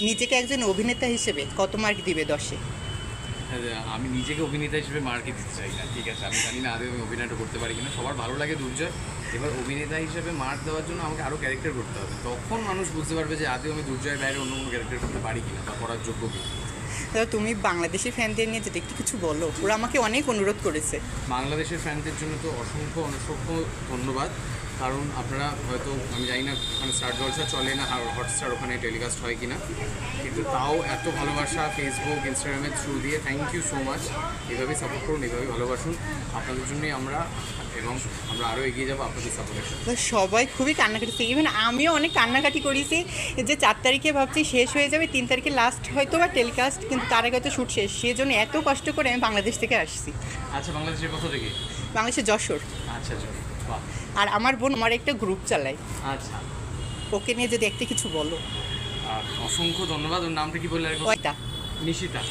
নিজেকে একজন অভিনেতা হিসেবে কত মার্ক দিবে দশে? হ্যাঁ, আমি নিজেকে অভিনেতা হিসেবে মার্কে দিতে চাই না ঠিক আছে? আমি জানি না আদৌ আমি অভিনয়টা করতে পারি কিনা। সবার ভালো লাগে দুর্জয়। এবার অভিনেতা হিসেবে মার্ক দেওয়ার জন্য আমাকে আরও ক্যারেক্টার করতে হবে। তখন মানুষ বুঝতে পারবে যে আদৌ আমি দুর্জয়ের বাইরে অন্য কোনো ক্যারেক্টার করতে পারি কিনা বা করার যোগ্য কি। তুমি বাংলাদেশি ফ্যানদের নিয়ে যদি একটু কিছু বলো ওরা আমাকে অনেক অনুরোধ করেছে। বাংলাদেশের ফ্যানদের জন্য তো অসংখ্য অসংখ্য ধন্যবাদ। কারণ আপনারা হয়তো আমি জানি না ওখানে স্টার জলসা চলে না আর হটস্টার ওখানে টেলিকাস্ট হয় কিনা কিন্তু তাও এত ভালোবাসা ফেসবুক ইনস্টাগ্রামের থ্রু দিয়ে থ্যাংক ইউ সো মাচ এভাবেই সাপোর্ট করুন এভাবেই ভালোবাসুন। আপনাদের জন্যই আমরা এবং আমরা আরও এগিয়ে যাব আপনাদের সাপোর্টের সাথে। সবাই খুবই কান্নাকাটি ইভেন আমিও অনেক কান্নাকাটি করেছি যে চার তারিখে ভাবছি শেষ হয়ে যাবে তিন তারিখে লাস্ট হয়তো বা টেলিকাস্ট কিন্তু তার আগে হয়তো শ্যুট শেষ। সেজন্য এত কষ্ট করে আমি বাংলাদেশ থেকে আসছি। আচ্ছা বাংলাদেশের কথা থেকে? বাংলাদেশের যশোর। আচ্ছা আর আমার বোন আমার একটা গ্রুপ চালায়। আচ্ছা। ওকে নিয়ে যদি একটা কিছু বলো। অসংখ্য ধন্যবাদ। ওর নামটা কি বললে Nishita.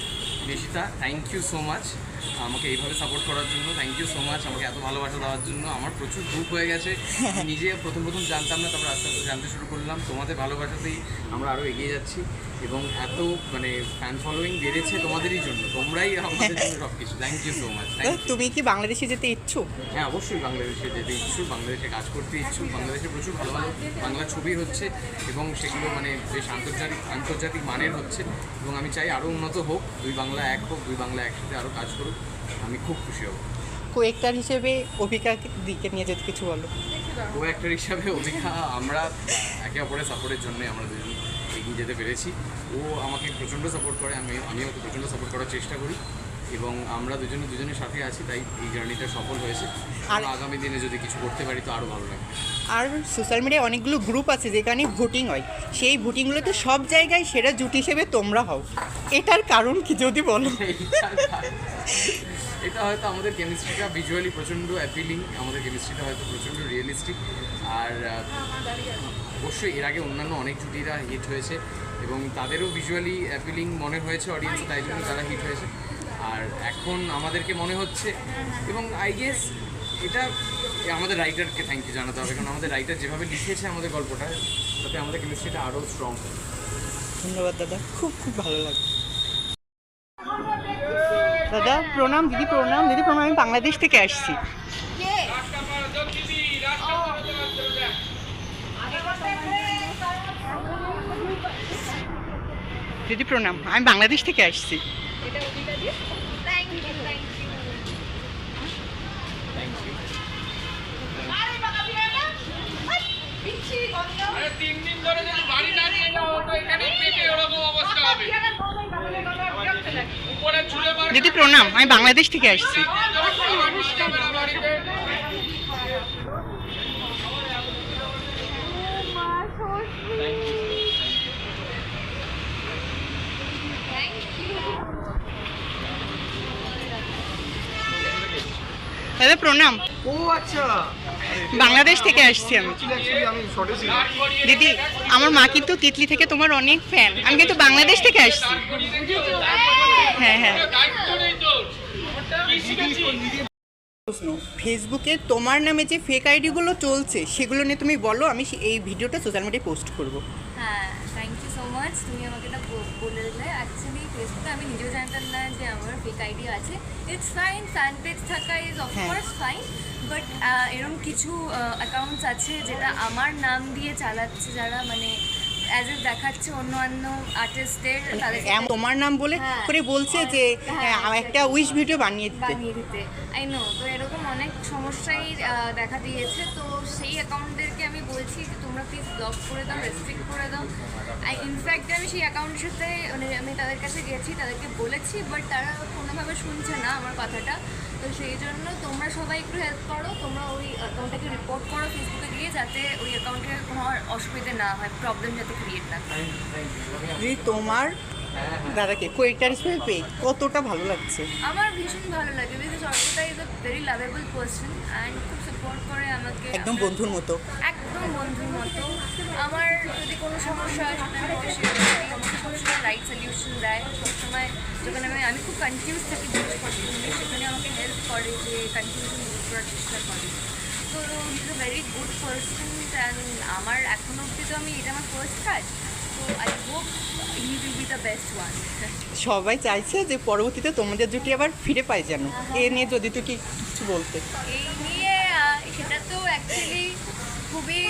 Nishita thank you so much আমাকে এইভাবে সাপোর্ট করার জন্য থ্যাংক ইউ সো মাচ আমাকে এত ভালোবাসা দেওয়ার জন্য। আমার প্রচুর গ্রুপ হয়ে গেছে। নিজে প্রথম প্রথম জানতাম না তারপর আস্তে আস্তে জানতে শুরু করলাম। তোমাদের ভালোবাসাতেই আমরা আরও এগিয়ে যাচ্ছি এবং এত মানে ফ্যান ফলোয়িং বেড়েছে তোমাদেরই জন্য। তোমরাই আমাদের জন্য সব কিছু থ্যাংক ইউ সো মাচ তুমি কি বাংলাদেশে যেতে ইচ্ছুক? হ্যাঁ অবশ্যই বাংলাদেশে যেতে ইচ্ছুক বাংলাদেশে কাজ করতে ইচ্ছুক বাংলাদেশে প্রচুর ভালো ভালো বাংলা ছবি হচ্ছে এবং সেগুলো মানে বেশ আন্তর্জাতিক আন্তর্জাতিক মানের হচ্ছে। এবং আমি চাই আরও উন্নত হোক দুই বাংলা এক হোক দুই বাংলা একসাথে আরও কাজ করুক। আমি খুব খুশি হব। কো কোয়েক্টার হিসেবে অভিকা দিকে নিয়ে যেতে কিছু বলো। কো অ্যাক্টর হিসাবে অভিকা আমরা একে অপরের সাপোর্টের জন্য আমরা দুজন এগিয়ে যেতে পেরেছি। ও আমাকে প্রচণ্ড সাপোর্ট করে আমি আমিও ওকে প্রচণ্ড সাপোর্ট করার চেষ্টা করি এবং আমরা দুজনে দুজনের সাথে আছি তাই এই জার্নিটা সফল হয়েছে। আর আর- আগামী দিনে যদি কিছু করতে পারি তো আরও ভালো লাগবে। আর সোশ্যাল মিডিয়ায় অনেকগুলো গ্রুপ আছে যেখানে ভোটিং হয়। সেই ভোটিংগুলোতে সব জায়গায় সেরা জুট হিসেবে তোমরা হও। এটার কারণ কি যদি বলো? এটা হয়তো আমাদের কেমিস্ট্রিটা ভিজুয়ালি প্রচণ্ড অ্যাপিলিং আমাদের কেমিস্ট্রিটা হয়তো প্রচণ্ড রিয়েলিস্টিক আর অবশ্যই এর আগে অন্যান্য অনেক জুটিরা হিট হয়েছে এবং তাদেরও ভিজুয়ালি অ্যাপিলিং মনে হয়েছে অডিয়েন্স তাই জন্য তারা হিট হয়েছে। আর এখন আমাদেরকে মনে হচ্ছে এবং আই গেস এটা আমাদের রাইটারকে থ্যাংক ইউ জানাতে হবে কারণ আমাদের রাইটার যেভাবে লিখেছে আমাদের গল্পটা তাতে আমাদের কেমিস্ট্রিটা আরও স্ট্রং ধন্যবাদ দাদা। খুব খুব ভালো লাগে দাদা, প্রণাম, দিদি প্রণাম। দিদি প্রণাম, আমি বাংলাদেশ থেকে আসছি। দিদি প্রণাম, আমি বাংলাদেশ থেকে আসছি। তিন দিন ধরে যদি বাড়ি না নিয়ে এখানে পেটে ওরকম অবস্থা হবে। দিদি প্রণাম। আমি বাংলাদেশ থেকে আসছি। দাদা প্রণাম। ও আচ্ছা। বাংলাদেশ থেকে আসছি আমি। দিদি আমার মা কিন্তু তিতলি থেকে তোমার অনেক ফ্যান আমি কিন্তু বাংলাদেশ থেকে আসছি। হ্যাঁ হ্যাঁ। প্রশ্ন ফেসবুকে তোমার নামে যে ফেক আইডিগুলো চলছে সেগুলো নিয়ে তুমি বলো আমি এই ভিডিওটা সোশ্যাল মিডিয়ায় পোস্ট করব। হ্যাঁ থ্যাংক ইউ সো মাচ তুমি আমাকে এটা বলে দিলে। অ্যাকচুয়ালি ফেসবুকে আমি নিজেও জানতাম না যে আমার ফেক আইডি আছে। ইটস ফাইন ফ্যান পেজ থাকা is. Of course fine but এরকম কিছু অ্যাকাউন্টস আছে যেটা আমার নাম দিয়ে চালাচ্ছে যারা মানে অ্যাজ এ দেখাচ্ছে অন্য অন্য আর্টিস্টদের তাদের তোমার নাম বলে হ্যাঁ। করে বলছে যে হ্যাঁ, হ্যাঁ, একটা উইশ ভিডিও বানিয়ে দিতে বানিয়ে দিতে আই নো তো এরকম অনেক সমস্যাই দেখা দিয়েছে তো সেই অ্যাকাউন্টদেরকে আমি বলছি যে তোমরা প্লিজ ব্লক করে দাও রেস্ট্রিক্ট করে দাও। ইনফ্যাক্ট আমি সেই অ্যাকাউন্টের সাথে মানে আমি তাদের কাছে গেছি, তাদেরকে বলেছি বাট তারা কোনোভাবে শুনছে না আমার কথাটা। তো সেই জন্য তোমরা সবাই একটু হেল্প করো, তোমরা ওই অ্যাকাউন্টটাকে রিপোর্ট করো ফেসবুকে গিয়ে, যাতে ওই অ্যাকাউন্টে কোনো অসুবিধা না হয় প্রবলেম যাতে ক্রিয়েট না হয়। তোমার দাদাকে কোয়েক্টার হিসেবে পেয়ে কতটা ভালো লাগছে? আমার ভীষণ ভালো লাগে because Arpita is a very lovable person and খুব সাপোর্ট করে আমাকে। একদম বন্ধুর মতো। একদম বন্ধুর মতো। আমার যদি কোনো সমস্যা হয় সেটা আমি ওকে শেয়ার করি আমাকে সবসময় রাইট সলিউশন দেয়। সবসময় যখন আমি আমি খুব কনফিউজ থাকি জিনিস করতে সেখানে আমাকে হেল্প করে যে কনফিউশন দূর করার চেষ্টা করে। তো is a very good person and আমার এখনও অবধি তো আমি এটা আমার ফার্স্ট কাজ। I hope he the best one সবাই চাইছে যে পরবর্তীতে তোমাদের জুটি আবার ফিরে পাই যেন। এ নিয়ে যদি তুই কিছু বলতে? এই নিয়ে সেটা তো অ্যাকচুয়ালি খুবই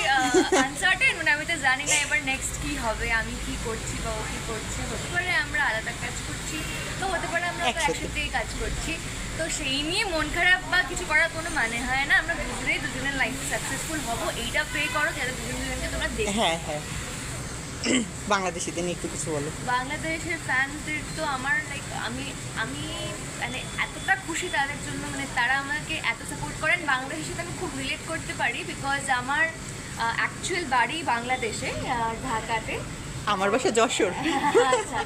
আনসার্টেন মানে আমি তো জানি না এবার নেক্সট কি হবে আমি কি করছি বা ও কি করছে। হতে পারে আমরা আলাদা কাজ করছি তো হতে পারে আমরা একসাথে। একসাথেই কাজ করছি। তো সেই নিয়ে মন খারাপ বা কিছু করার কোনো মানে হয় না। আমরা দুজনেই দুজনের লাইফে সাকসেসফুল হব। এইটা প্রে করো যাতে দুজন দুজনকে তোমরা দেখো হ্যাঁ হ্যাঁ। বাংলাদেশিদের নিয়ে একটু কিছু বলো বাংলাদেশের ফ্যানদের তো আমার লাইক আমি আমি মানে এতটা খুশি তাদের জন্য মানে তারা আমাকে এত সাপোর্ট করেন। বাংলাদেশের সাথে আমি খুব রিলেট করতে পারি বিকজ আমার অ্যাকচুয়াল বাড়ি বাংলাদেশে ঢাকাতে। আমার বাসা যশোর। আচ্ছা।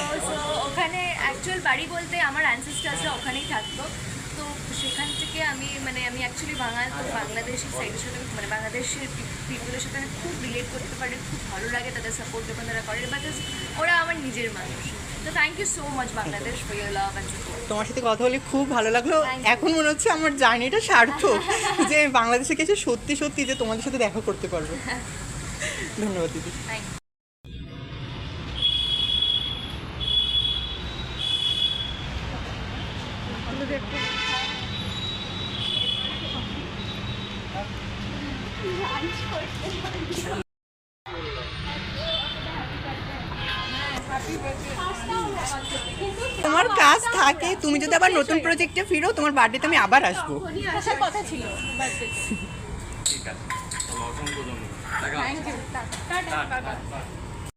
ওখানে অ্যাকচুয়াল বাড়ি বলতে আমার অ্যানসেস্টার্সরা ওখানেই থাকতো। থেকে আমি মানে আমি অ্যাকচুয়ালি বাঙাল তো বাংলাদেশের সাইডের সাথে মানে বাংলাদেশের পিপলের সাথে আমি খুব রিলেট করতে পারি খুব ভালো লাগে তাদের সাপোর্ট যখন তারা করে বিকজ ওরা আমার নিজের মানুষ। তো thank you so much Bangladesh for your love and তোমার সাথে কথা বলে খুব ভালো লাগল। এখন মনে হচ্ছে আমার জার্নিটা সার্থক যে বাংলাদেশে কিছু সত্যি সত্যি যে তোমাদের সাথে দেখা করতে পারব। ধন্যবাদ দিদি। থ্যাংক ইউ তোমার কাজ থাকে তুমি যদি আবার নতুন প্রজেক্টে ফিরো তোমার বার্থডেতে আমি আবার আসব। আসার কথা ছিল ঠিক আছে।